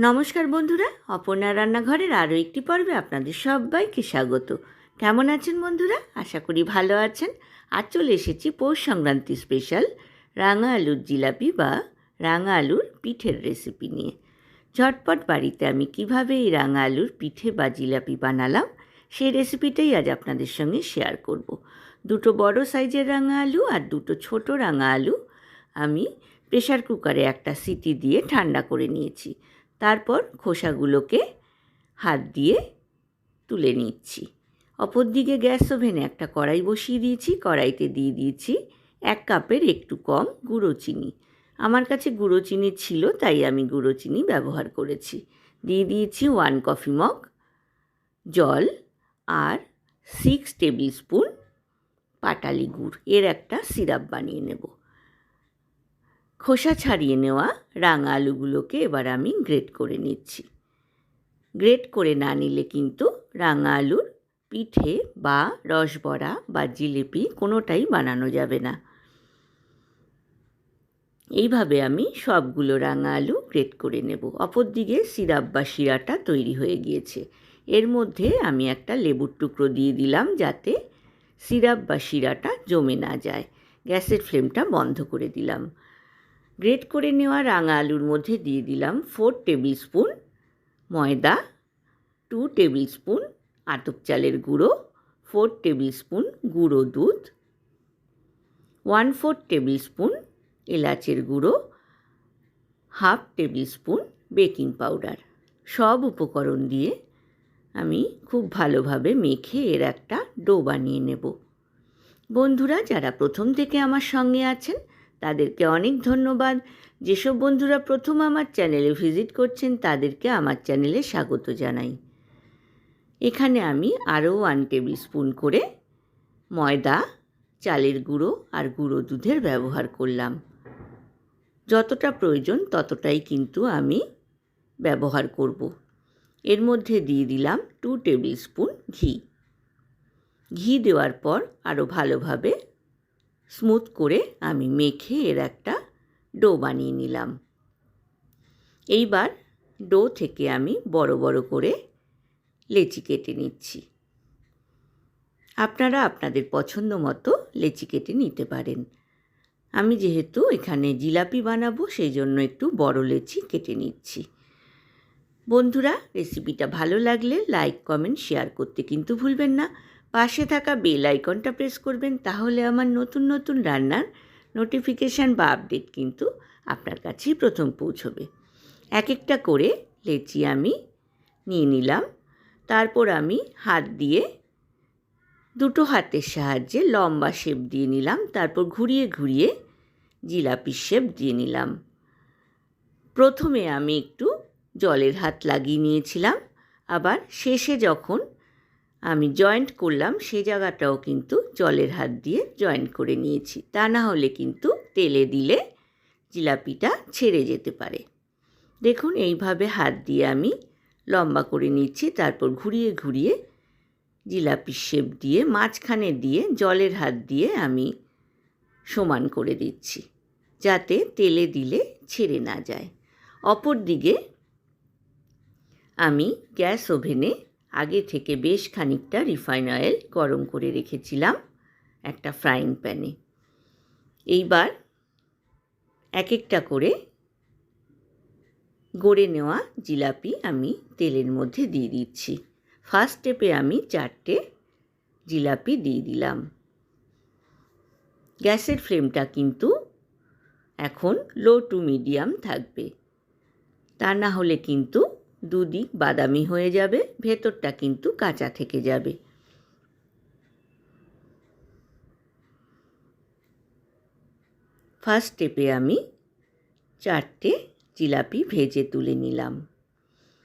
নমস্কার বন্ধুরা, অপর্ণা রান্নাঘরের আরও একটি পর্বে আপনাদের সবাইকে স্বাগত। কেমন আছেন বন্ধুরা? আশা করি ভালো আছেন। আর চলে এসেছি পৌষ সংক্রান্তি স্পেশাল রাঙা আলুর জিলাপি বা রাঙা আলুর পিঠের রেসিপি নিয়ে। ঝটপট বাড়িতে আমি কীভাবে এই রাঙা আলুর পিঠে বা জিলাপি বানালাম সেই রেসিপিটাই আজ আপনাদের সঙ্গে শেয়ার করব। দুটো বড় সাইজের রাঙা আলু আর দুটো ছোট রাঙা আলু আমি প্রেশার কুকারে একটা সিটি দিয়ে ঠান্ডা করে নিয়েছি। তারপর খোসাগুলোকে হাত দিয়ে তুলে নিচ্ছি। অপরদিকে গ্যাস ওভেনে একটা কড়াই বসিয়ে দিয়েছি, কড়াইতে দিয়ে দিয়েছি এক কাপের একটু কম গুঁড়ো চিনি। আমার কাছে গুঁড়ো চিনি ছিল, তাই আমি গুঁড়ো চিনি ব্যবহার করেছি। দিয়ে দিয়েছি ওয়ান কফি মগ, জল আর সিক্স টেবিল স্পুন পাটালি গুড়। এর একটা সিরাপ বানিয়ে নেব। খোসা ছাড়িয়ে নেওয়া রাঙা আলুগুলোকে এবার আমি গ্রেট করে নিচ্ছি। গ্রেট করে না নিলে কিন্তু রাঙা আলুর পিঠে বা রসবড়া বা জিলিপি কোনোটাই বানানো যাবে না। এইভাবে আমি সবগুলো রাঙা আলু গ্রেট করে নেব। অপরদিকে সিরাপ বা শিরাটা তৈরি হয়ে গিয়েছে। এর মধ্যে আমি একটা লেবুর টুকরো দিয়ে দিলাম যাতে সিরাপ বা শিরাটা জমে না যায়। গ্যাসের ফ্লেমটা বন্ধ করে দিলাম। গ্রেট করে নেওয়া রাঙা আলুর মধ্যে দিয়ে দিলাম ফোর টেবিল স্পুন ময়দা টু টেবিল স্পুন আতপ চালের গুঁড়ো ফোর টেবিল স্পুন গুঁড়ো দুধ ওয়ান ফোর টেবিল স্পুন এলাচের গুঁড়ো half table spoon baking powder সব উপকরণ দিয়ে আমি খুব ভালোভাবে মেখে এর একটা ডো বানিয়ে নেব। বন্ধুরা, যারা প্রথম থেকে আমার সঙ্গে আছেন তাদেরকে অনেক ধন্যবাদ। যেসব বন্ধুরা প্রথম আমার চ্যানেলে ভিজিট করছেন, তাদেরকে আমার চ্যানেলে স্বাগত জানাই। এখানে আমি আরও ওয়ান টেবিল স্পুন করে ময়দা, চালের গুঁড়ো আর গুঁড়ো দুধের ব্যবহার করলাম। যতটা প্রয়োজন ততটাই কিন্তু আমি ব্যবহার করব। এর মধ্যে দিয়ে দিলাম টু টেবিল স্পুন ঘি। ঘি দেওয়ার পর আরও ভালোভাবে স্মুথ করে আমি মেখে এর একটা ডো বানিয়ে নিলাম। এইবার ডো থেকে আমি বড় বড় করে লেচি কেটে নিচ্ছি। আপনারা আপনাদের পছন্দ মতো লেচি কেটে নিতে পারেন। আমি যেহেতু এখানে জিলাপি বানাবো, সেই জন্য একটু বড় লেচি কেটে নিচ্ছি। বন্ধুরা, রেসিপিটা ভালো লাগলে লাইক, কমেন্ট, শেয়ার করতে কিন্তু ভুলবেন না। পাশে থাকা বেল আইকনটা প্রেস করবেন, তাহলে আমার নতুন নতুন রান্নার নোটিফিকেশান বা আপডেট কিন্তু আপনার কাছেই প্রথম পৌঁছবে। এক একটা করে লেচি আমি নিয়ে নিলাম, তারপর আমি হাত দিয়ে দুটো হাতের সাহায্যে লম্বা শেপ দিয়ে নিলাম, তারপর ঘুরিয়ে ঘুরিয়ে জিলাপি শেপ দিয়ে নিলাম। প্রথমে আমি একটু জলের হাত লাগিয়ে নিয়েছিলাম, আবার শেষে যখন আমি জয়েন্ট করলাম, সে জায়গাটাও কিন্তু জলের হাত দিয়ে জয়েন্ট করে নিয়েছি। তা না হলে কিন্তু তেলে দিলে জিলাপিটা ছেড়ে যেতে পারে। দেখুন, এইভাবে হাত দিয়ে আমি লম্বা করে নিচ্ছি, তারপর ঘুরিয়ে ঘুরিয়ে জিলাপি শেপ দিয়ে, মাঝখানে দিয়ে জলের হাত দিয়ে আমি সমান করে দিচ্ছি, যাতে তেলে দিলে ছেড়ে না যায়। অপর দিকে আমি গ্যাস ওভেনে আগে থেকে বেশ খানিকটা রিফাইন অয়েল গরম করে রেখেছিলাম একটা ফ্রাইং প্যানে। এইবার এক একটা করে গড়ে নেওয়া জিলাপি আমি তেলের মধ্যে দিয়ে দিচ্ছি। ফার্স্ট স্টেপে আমি চারটে জিলাপি দিয়ে দিলাম। গ্যাসের ফ্লেমটা কিন্তু এখন লো টু মিডিয়াম থাকবে। তা না হলে কিন্তু দুদিক বাদামি হয়ে যাবে, ভেতরটা কিন্তু কাঁচা থেকে যাবে। ফার্স্ট স্টেপে আমি চারটে জিলাপি ভেজে তুলে নিলাম।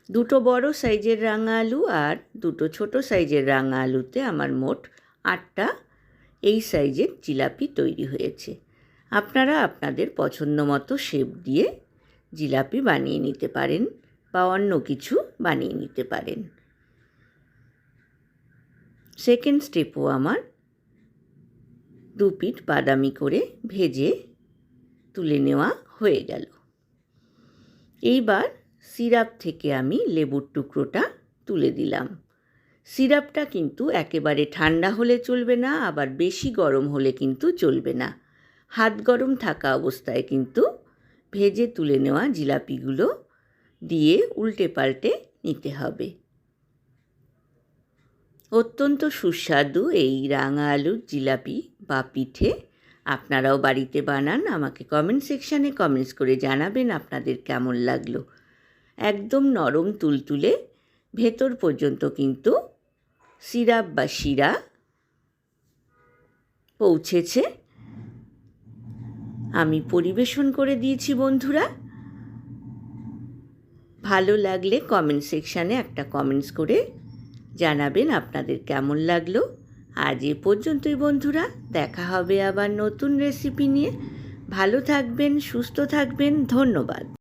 দুটো বড় সাইজের রাঙা আলু আর দুটো ছোট সাইজের রাঙা আলুতে আমার মোট আটটা এই সাইজের জিলাপি তৈরি হয়েছে। আপনারা আপনাদের পছন্দ মতো শেপ দিয়ে জিলাপি বানিয়ে নিতে পারেন। বা অন্য কিছু বানিয়ে নিতে পারেন। সেকেন্ড স্টেপও আমার দু পিঠ বাদামি করে ভেজে তুলে নেওয়া হয়ে গেল। এইবার সিরাপ থেকে আমি লেবুর টুকরোটা তুলে দিলাম। সিরাপটা কিন্তু একেবারে ঠান্ডা হলে চলবে না, আবার বেশি গরম হলে কিন্তু চলবে না। হাত গরম থাকা অবস্থায় কিন্তু ভেজে তুলে নেওয়া জিলাপিগুলো দিয়ে উল্টে পাল্টে নিতে হবে। অত্যন্ত সুস্বাদু এই রাঙা আলুর জিলাপি বা পিঠে। আপনারাও বাড়িতে বানান, আমাকে কমেন্ট সেকশানে কমেন্টস করে জানাবেন আপনাদের কেমন লাগল। একদম নরম তুলতুলে, ভেতর পর্যন্ত কিন্তু সিরাপ বা শিরা পৌঁছেছে। আমি পরিবেশন করে দিয়েছি বন্ধুরা। ভালো লাগলে কমেন্ট সেকশানে একটা কমেন্টস করে জানাবেন আপনাদের কেমন লাগল। আজ এ পর্যন্তই বন্ধুরা, দেখা হবে আবার নতুন রেসিপি নিয়ে। ভালো থাকবেন, সুস্থ থাকবেন, ধন্যবাদ।